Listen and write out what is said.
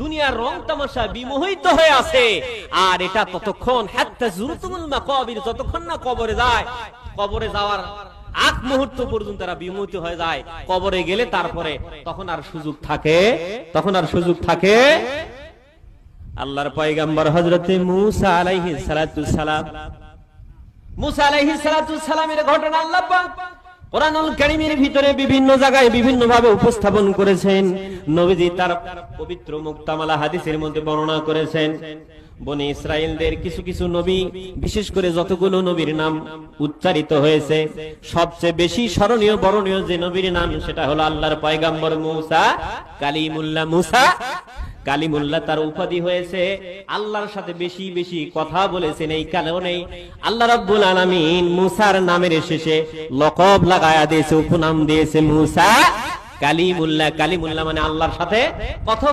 দুনিয়ার রং তামাশা বিমোহিত হয়ে আছে। আর এটা ততক্ষণ মাকাবির, যতক্ষণ না কবরে যায়, কবরে যাওয়ার আগ মুহূর্ত পর্যন্ত তারা বিমোহিত হয়ে যায়। কবরে গেলে তারপরে তখন আর সুযোগ থাকে, তখন আর সুযোগ থাকে। আল্লাহর পয়গাম্বর হযরতে মূসা আলাইহিস সালাতু সালাম। মুসা আলাইহিস সালাতু সালামের ঘটনা আল্লাহ পাক কোরআনুল কারীমের ভিতরে বিভিন্ন জায়গায় বিভিন্ন ভাবে উপস্থাপন করেছেন। নবীজি তার পবিত্র মুক্তামালা হাদিসের মধ্যে বর্ণনা করেছেন। বনি ইসরায়েলদের কিছু কিছু নবী, বিশেষ করে যতগুলো নবীর নাম উচ্চারিত হয়েছে, সবচেয়ে বেশি স্মরণীয়, বরণীয় যে নবীর নাম, সেটা হলো আল্লাহর পয়গাম্বর মুসা, কালিমুল্লাহ মুসা কালিমুল্লাহ তার উপাধি হয়েছে। আল্লাহর সাথে বেশি বেশি কথা বলেছেন এই কারণে আল্লাহ রাব্বুল আলামিন মুসার নামের শেষে লকব লাগায়া দিয়েছে, উপনাম দিয়েছে মুসা। কালিমুল্লাহ কালিমুল্লাহ মানে আল্লাহর সাথে কথা